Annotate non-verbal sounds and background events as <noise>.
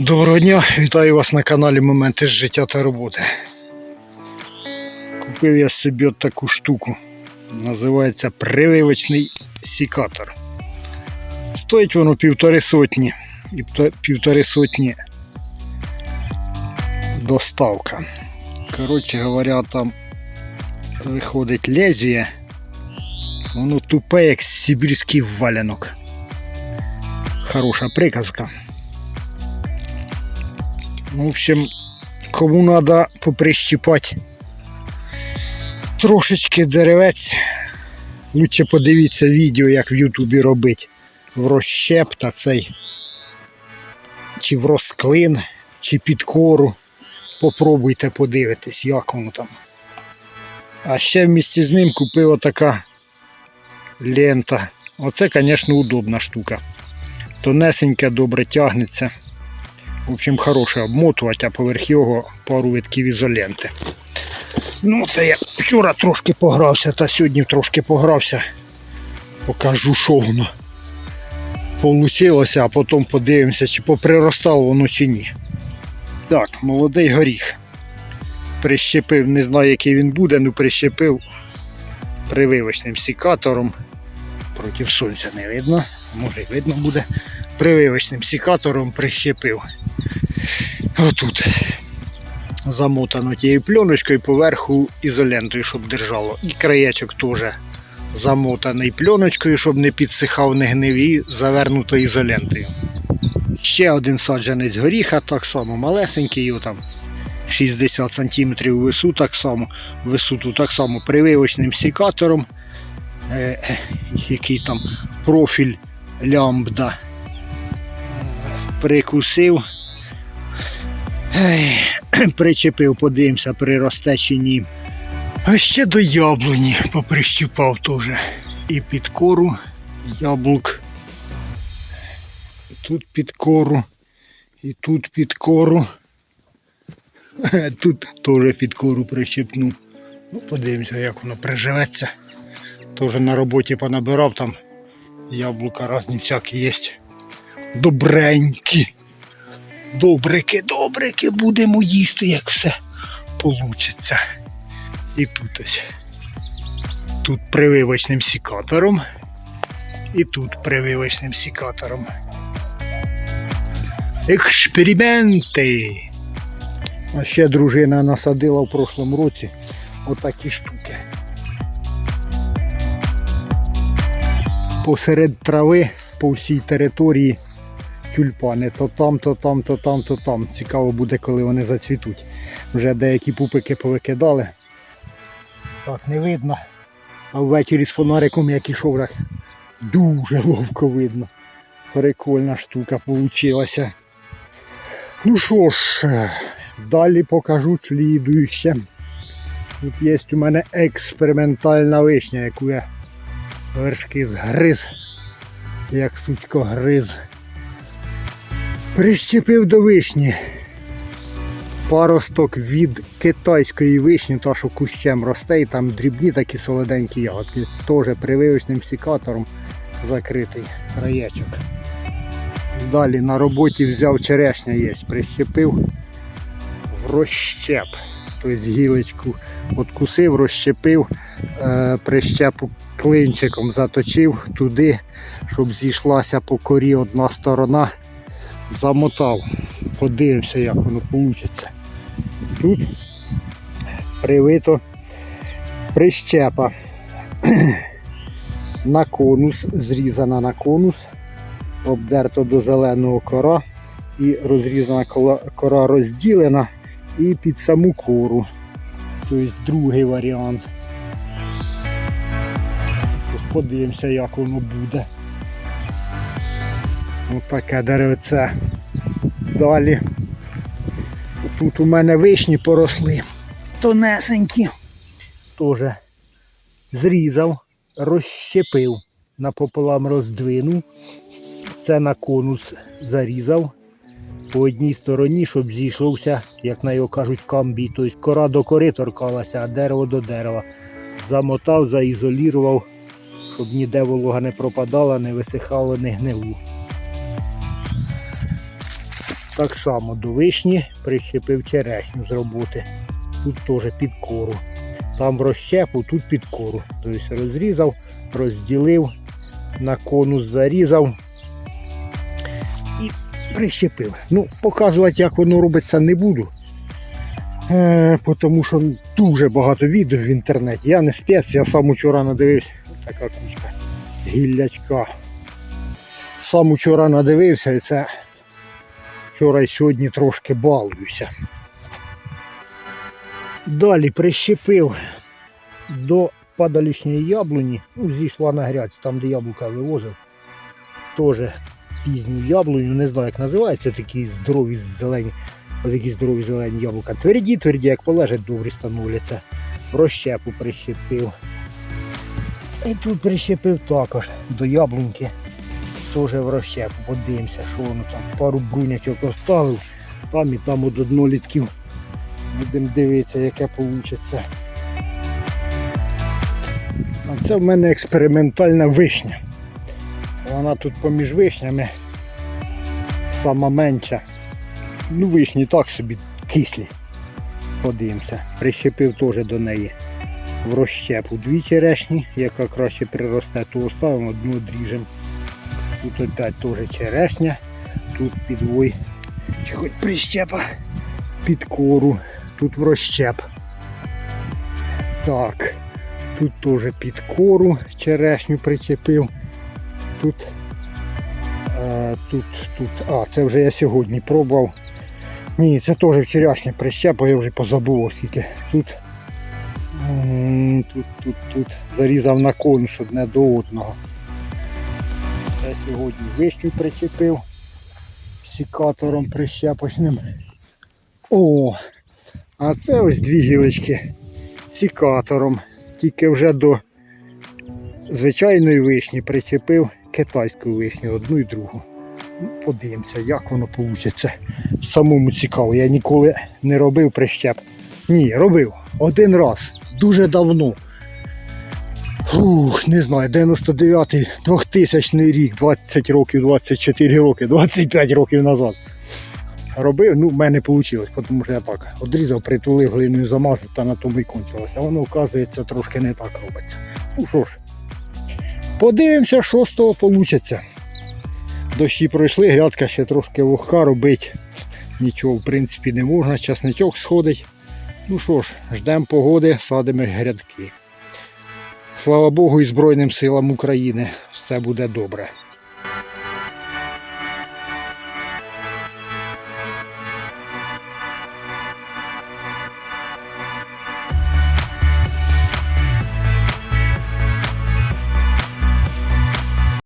Доброго дня, вітаю вас на каналі Моменти з життя та роботи. Купив я собі от таку штуку. Називається прививочний сікатор. Стоїть воно півтори сотні. І півтори сотні доставка. Коротше говоря, там виходить лезвіє. Воно тупе, як сибірський валянок. Хороша приказка. Ну, в общем, кому треба поприщипати трошечки деревець, лучше подивіться відео, як в Ютубі робить в розщеп та цей, чи в розклин, чи під кору. Попробуйте подивитись, як воно там. А ще в місті з ним купив отака лента. Оце, звісно, удобна штука. Тонесеньке, добре тягнеться. В общем, хороше обмотувати, а поверх його пару витків ізоленти. Ну, це я вчора трошки погрався, та сьогодні трошки погрався. Покажу, що воно получилося, а потім подивимося, чи поприростало воно чи ні. Так, молодий горіх. Прищепив, не знаю, який він буде, ну прищепив прививочним сікатором. Проти сонця не видно, може видно буде. Прививочним сікатором прищепив. Отут замотано тією пленочкою поверху ізолентою, щоб держало. І краєчок теж замотаний пленочкою, щоб не підсихав, не гнив і завернуто ізолентою. Ще один саджанець горіха, так само малесенький, його там 60 см вису, так само, висоту так само прививочним сікатором. Е, е, який там профіль лямбда. Прикусив. <clears throat> Причепив, подивимося, приросте чи ні. А ще до яблуні поприщупав теж. І під кору яблук. Тут під кору. І тут під кору. <laughs> Тут теж під кору прищепнув. Ну, подивимося, як воно приживеться. Теж на роботі понабирав там яблука різні всякі є. Добренькі. Добрики, добрики, будемо їсти, як все получиться. І тут ось. Тут прививочним сікатором. І тут прививочним сікатором. Експерименти. А ще дружина насадила в прошлому році отакі штуки. Посеред трави по всій території тюльпани. То там, то там, то там, то там. Цікаво буде, коли вони зацвітуть. Вже деякі пупики повикидали. Так, не видно. А ввечері з фонариком як ішов, так дуже ловко видно. Прикольна штука получилася. Ну що ж, далі покажу слідуюче. Тут є у мене експериментальна вишня, яку я вершки згриз, як сучко гриз. Прищепив до вишні. Паросток від китайської вишні, та що кущем росте, і там дрібні такі солоденькі ягодки. Теж прививочним сікатором закритий краєчок. Далі на роботі взяв черешня є, прищепив в розщеп. Тобто гілочку откусив, розщепив, е, прищепу клинчиком заточив туди, щоб зійшлася по корі одна сторона, замотав. Подивимося, як воно вийде. Тут привито прищепа <clears throat> на конус, зрізана на конус, обдерто до зеленого кора і розрізана кора розділена і під саму кору. Тобто другий варіант. Подивимося, як воно буде. Ось таке деревце. Далі. Тут у мене вишні поросли. Тонесенькі. Теж зрізав, розщепив, напополам роздвинув. Це на конус зарізав по одній стороні, щоб зійшовся, як на його кажуть, камбій. Тобто кора до кори торкалася, а дерево до дерева. Замотав, заізолірував щоб ніде волога не пропадала, не висихало, не гнило. Так само до вишні прищепив черешню з роботи. Тут теж під кору. Там в розщепу, тут під кору. Тобто розрізав, розділив, на конус зарізав і прищепив. Ну, показувати, як воно робиться, не буду. Е, тому що дуже багато відео в інтернеті. Я не спец, я сам учора надивився. Така кучка гіллячка. Сам учора надивився і це вчора і сьогодні трошки балуюся. Далі прищепив до падалішньої яблуні, ну, зійшла на грязь, там де яблука вивозив. Теж пізню яблуню, не знаю як називається, такі здорові зелені, такі здорові зелені яблука. Тверді, тверді, як полежать, добрі становляться. В розщепу прищепив. І тут прищепив також до яблуньки. Теж в розщепу. Подивимося, що воно там. Пару брунячок оставив, там і там от однолітків. Будемо дивитися, яке вийде. А це в мене експериментальна вишня. Вона тут поміж вишнями сама менша. Ну, вишні так собі кислі. Подивимося. Прищепив теж до неї в розщепу дві черешні, яка краще приросте, то оставимо, одну одріжемо. Тут опять теж черешня, тут підвой, чи хоч прищепа під кору, тут в розщеп. Так, тут теж під кору черешню причепив. Тут, е, тут, тут, а, це вже я сьогодні пробував. Ні, це теж вчорашня прищепа, я вже позабув скільки. Тут, тут, тут, тут зарізав на конус одне до одного. Це сьогодні вишню причепив сікатором прищепочним. О, а це ось дві гілочки сікатором. Тільки вже до звичайної вишні причепив китайську вишню, одну і другу. Ну, Подивимося, як воно вийде. Самому цікаво. Я ніколи не робив прищеп. Ні, робив один раз, дуже давно. Фух, не знаю, 99-й, 2000 рік, 20 років, 24 роки, 25 років назад. Робив, ну в мене вийшло, тому що я так одрізав, притулив, глиною замазав та на тому і кончилося. А воно, оказується, трошки не так робиться. Ну що ж, подивимося, що з того вийде. Дощі пройшли, грядка ще трошки вогка робить. Нічого, в принципі, не можна, часничок сходить. Ну що ж, ждемо погоди, садимо грядки. Слава Богу і Збройним силам України. Все буде добре.